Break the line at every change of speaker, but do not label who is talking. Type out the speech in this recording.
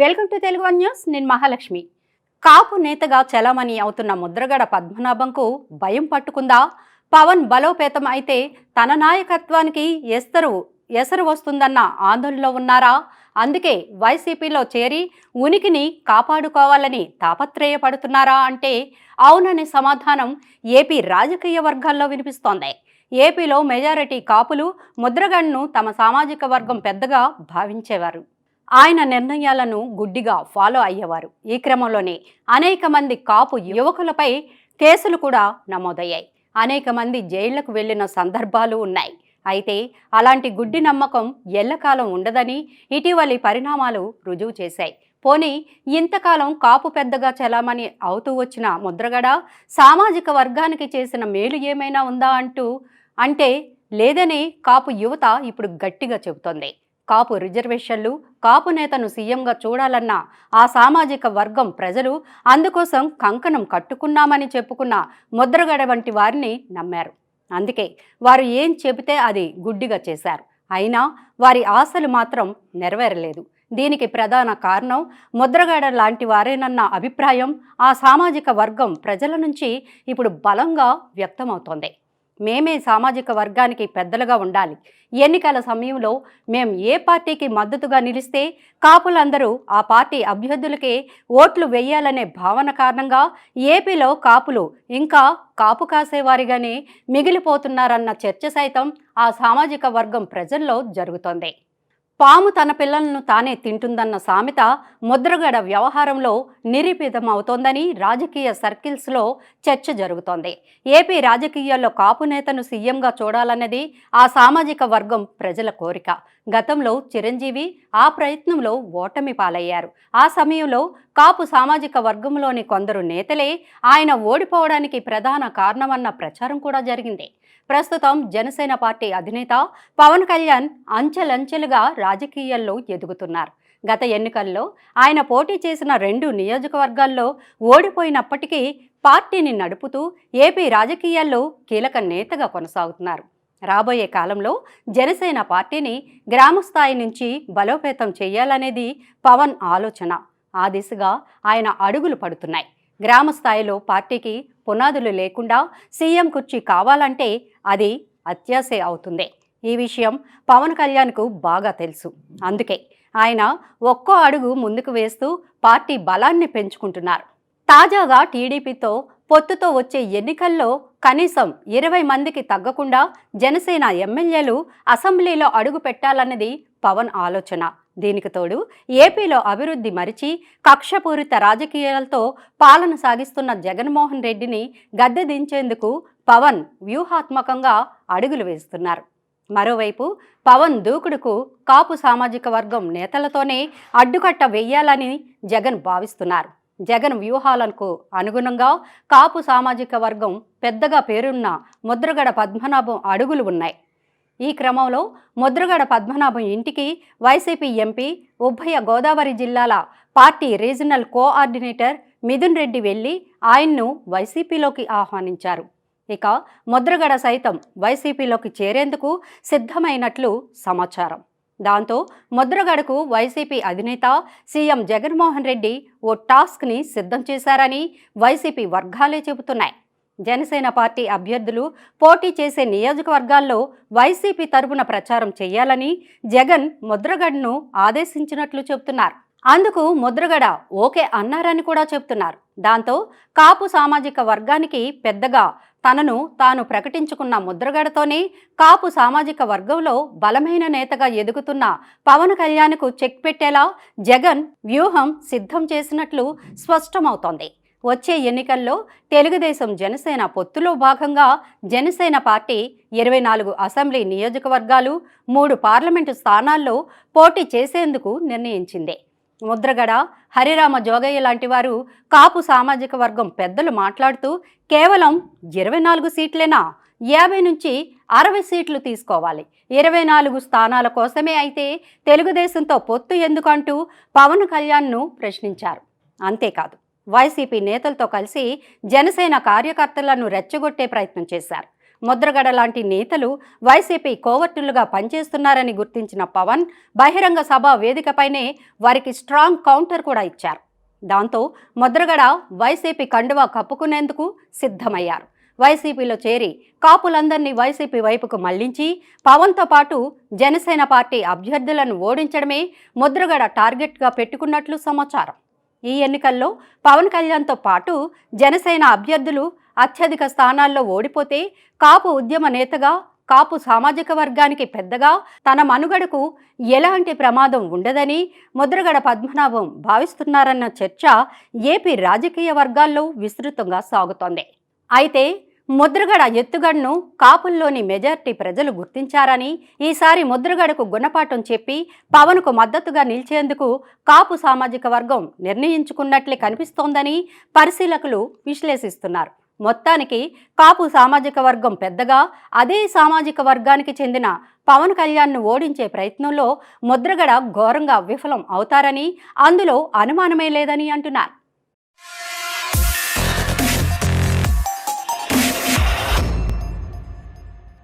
Welcome to Telugu one news. నేను మహాలక్ష్మి. కాపు నేతగా చలామణి అవుతున్న ముద్రగడ పద్మనాభంకు భయం పట్టుకుందా? పవన్ బలోపేతం అయితే తన నాయకత్వానికి ఎస్తరు ఎసరు వస్తుందన్న ఆందోళనలో ఉన్నారా? అందుకే వైసీపీలో చేరి ఉనికిని కాపాడుకోవాలని తాపత్రయపడుతున్నారా అంటే అవుననే సమాధానం ఏపీ రాజకీయ వర్గాల్లో వినిపిస్తోంది. ఏపీలో మెజారిటీ కాపులు ముద్రగడను తమ సామాజిక వర్గం పెద్దగా భావించేవారు. ఆయన నిర్ణయాలను గుడ్డిగా ఫాలో అయ్యేవారు. ఈ క్రమంలోనే అనేక మంది కాపు యువకులపై కేసులు కూడా నమోదయ్యాయి. అనేక మంది జైళ్ళకు వెళ్ళిన సందర్భాలు ఉన్నాయి. అయితే అలాంటి గుడ్డి నమ్మకం ఎల్లకాలం ఉండదని ఇటీవలి పరిణామాలు రుజువు చేశాయి. పోనీ ఇంతకాలం కాపు పెద్దగా చలామణి అవుతూ వచ్చిన ముద్రగడ సామాజిక వర్గానికి చేసిన మేలు ఏమైనా ఉందా అంటూ అంటే లేదని కాపు యువత ఇప్పుడు గట్టిగా చెబుతోంది. కాపు రిజర్వేషన్లు కాపు నేతను సీఎంగా చూడాలన్న ఆ సామాజిక వర్గం ప్రజలు అందుకోసం కంకణం కట్టుకున్నామని చెప్పుకున్న ముద్రగడ వంటి వారిని నమ్మారు. అందుకే వారు ఏం చెబితే అది గుడ్డిగా చేశారు. అయినా వారి ఆశలు మాత్రం నెరవేరలేదు. దీనికి ప్రధాన కారణం ముద్రగడ లాంటి వారేనన్న అభిప్రాయం ఆ సామాజిక వర్గం ప్రజల నుంచి ఇప్పుడు బలంగా వ్యక్తమవుతోంది. మేమే సామాజిక వర్గానికి పెద్దలుగా ఉండాలి. ఎన్నికల సమయంలో మేం ఏ పార్టీకి మద్దతుగా నిలిస్తే కాపులందరూ ఆ పార్టీ అభ్యర్థులకే ఓట్లు వేయాలనే భావన కారణంగా ఏపీలో కాపులు ఇంకా కాపు కాసేవారిగానే మిగిలిపోతున్నారన్న చర్చ సైతం ఆ సామాజిక వర్గం ప్రజల్లో జరుగుతోంది. పాము తన పిల్లలను తానే తింటుందన్న సామెత ముద్రగడ వ్యవహారంలో నిరూపితం అవుతోందని రాజకీయ సర్కిల్స్లో చర్చ జరుగుతోంది. ఏపీ రాజకీయాల్లో కాపు నేతను సీఎంగా చూడాలన్నది ఆ సామాజిక వర్గం ప్రజల కోరిక. గతంలో చిరంజీవి ఆ ప్రయత్నంలో ఓటమి పాలయ్యారు. ఆ సమయంలో కాపు సామాజిక వర్గంలోని కొందరు నేతలే ఆయన ఓడిపోవడానికి ప్రధాన కారణమన్న ప్రచారం కూడా జరిగింది. ప్రస్తుతం జనసేన పార్టీ అధినేత పవన్ కళ్యాణ్ అంచెలంచెలుగా రాజకీయాల్లో ఎదుగుతున్నారు. గత ఎన్నికల్లో ఆయన పోటీ చేసిన రెండు నియోజకవర్గాల్లో ఓడిపోయినప్పటికీ పార్టీని నడుపుతూ ఏపీ రాజకీయాల్లో కీలక నేతగా కొనసాగుతున్నారు. రాబోయే కాలంలో జనసేన పార్టీని గ్రామస్థాయి నుంచి బలోపేతం చేయాలనేది పవన్ ఆలోచన. ఆ దిశగా ఆయన అడుగులు పడుతున్నాయి. గ్రామ స్థాయిలో పార్టీకి పునాదులు లేకుండా సీఎం కుర్చీ కావాలంటే అది అత్యాశే అవుతుంది. ఈ విషయం పవన్ కళ్యాణ్కు బాగా తెలుసు. అందుకే ఆయన ఒక్కో అడుగు ముందుకు వేస్తూ పార్టీ బలాన్ని పెంచుకుంటున్నారు. తాజాగా టీడీపీతో పొత్తుతో వచ్చే ఎన్నికల్లో కనీసం ఇరవై మందికి తగ్గకుండా జనసేన ఎమ్మెల్యేలు అసెంబ్లీలో అడుగు పెట్టాలన్నది పవన్ ఆలోచన. దీనికి తోడు ఏపీలో అభివృద్ధి మరిచి కక్షపూరిత రాజకీయాలతో పాలన సాగిస్తున్న జగన్మోహన్ రెడ్డిని గద్దె దించేందుకు పవన్ వ్యూహాత్మకంగా అడుగులు వేస్తున్నారు. మరోవైపు పవన్ దూకుడుకు కాపు సామాజిక వర్గం నేతలతోనే అడ్డుకట్ట వేయాలని జగన్ భావిస్తున్నారు. జగన్ వ్యూహాలకు అనుగుణంగా కాపు సామాజిక వర్గం పెద్దగా పేరున్న ముద్రగడ పద్మనాభం అడుగులు ఉన్నాయి. ఈ క్రమంలో ముద్రగడ పద్మనాభం ఇంటికి వైసీపీ ఎంపీ ఉభయ గోదావరి జిల్లాల party regional coordinator Mithun Reddy వెళ్ళి ఆయన్ను వైసీపీలోకి ఆహ్వానించారు. ఇక ముద్రగడ సైతం వైసీపీలోకి చేరేందుకు సిద్ధమైనట్లు సమాచారం. దాంతో ముద్రగడకు వైసీపీ అధినేత సీఎం జగన్మోహన్ రెడ్డి ఓ టాస్క్ని సిద్ధం చేశారని వైసీపీ వర్గాలే చెబుతున్నాయి. జనసేన పార్టీ అభ్యర్థులు పోటీ చేసే నియోజకవర్గాల్లో వైసీపీ తరపున ప్రచారం చేయాలని జగన్ ముద్రగడను ఆదేశించినట్లు చెబుతున్నారు. అందుకు ముద్రగడ ఓకే అన్నారని కూడా చెబుతున్నారు దాంతో కాపు సామాజిక వర్గానికి పెద్దగా తనను తాను ప్రకటించుకున్న ముద్రగడతోనే కాపు సామాజిక వర్గంలో బలమైన నేతగా ఎదుగుతున్న పవన్ కళ్యాణ్కు చెక్ పెట్టేలా జగన్ వ్యూహం సిద్ధం చేసినట్లు స్పష్టమవుతోంది. వచ్చే ఎన్నికల్లో తెలుగుదేశం జనసేన పొత్తులో భాగంగా జనసేన పార్టీ ఇరవై నాలుగు అసెంబ్లీ నియోజకవర్గాలు మూడు పార్లమెంటు స్థానాల్లో పోటీ చేసేందుకు నిర్ణయించింది. ముద్రగడ హరిరామ జోగయ్య లాంటి వారు కాపు సామాజిక వర్గం పెద్దలు మాట్లాడుతూ కేవలం ఇరవై నాలుగు సీట్లేనా? యాభై నుంచి అరవై సీట్లు తీసుకోవాలి. ఇరవై నాలుగు స్థానాల కోసమే అయితే తెలుగుదేశంతో పొత్తు ఎందుకంటూ పవన్ కళ్యాణ్ను ప్రశ్నించారు. అంతేకాదు వైసీపీ నేతలతో కలిసి జనసేన కార్యకర్తలను రెచ్చగొట్టే ప్రయత్నం చేశారు. ముద్రగడ లాంటి నేతలు వైసీపీ కోవర్టులుగా పనిచేస్తున్నారని గుర్తించిన పవన్ బహిరంగ సభ వేదికపైనే వారికి స్ట్రాంగ్ కౌంటర్ కూడా ఇచ్చారు. దాంతో ముద్రగడ వైసీపీ కండువా కప్పుకునేందుకు సిద్ధమయ్యారు. వైసీపీలో చేరి కాపులందరినీ వైసీపీ వైపుకు మళ్ళించి పవన్తో పాటు జనసేన పార్టీ అభ్యర్థులను ఓడించడమే ముద్రగడ టార్గెట్గా పెట్టుకున్నట్లు సమాచారం. ఈ ఎన్నికల్లో పవన్ కళ్యాణ్తో పాటు జనసేన అభ్యర్థులు అత్యధిక స్థానాల్లో ఓడిపోతే కాపు ఉద్యమ నేతగా కాపు సామాజిక వర్గానికి పెద్దగా తన మనుగడకు ఎలాంటి ప్రమాదం ఉండదని ముద్రగడ పద్మనాభం భావిస్తున్నారన్న చర్చ ఏపీ రాజకీయ వర్గాల్లో విస్తృతంగా సాగుతోంది. అయితే ముద్రగడ ఎత్తుగడను కాపుల్లోని మెజార్టీ ప్రజలు గుర్తించారని ఈసారి ముద్రగడకు గుణపాఠం చెప్పి పవన్కు మద్దతుగా నిలిచేందుకు కాపు సామాజిక వర్గం నిర్ణయించుకున్నట్లే కనిపిస్తోందని పరిశీలకులు విశ్లేషిస్తున్నారు. మొత్తానికి కాపు సామాజిక వర్గం పెద్దగా అదే సామాజిక వర్గానికి చెందిన పవన్ కళ్యాణ్ను ఓడించే ప్రయత్నంలో ముద్రగడ ఘోరంగా విఫలం అవుతారని అందులో అనుమానమే లేదని అంటున్నారు.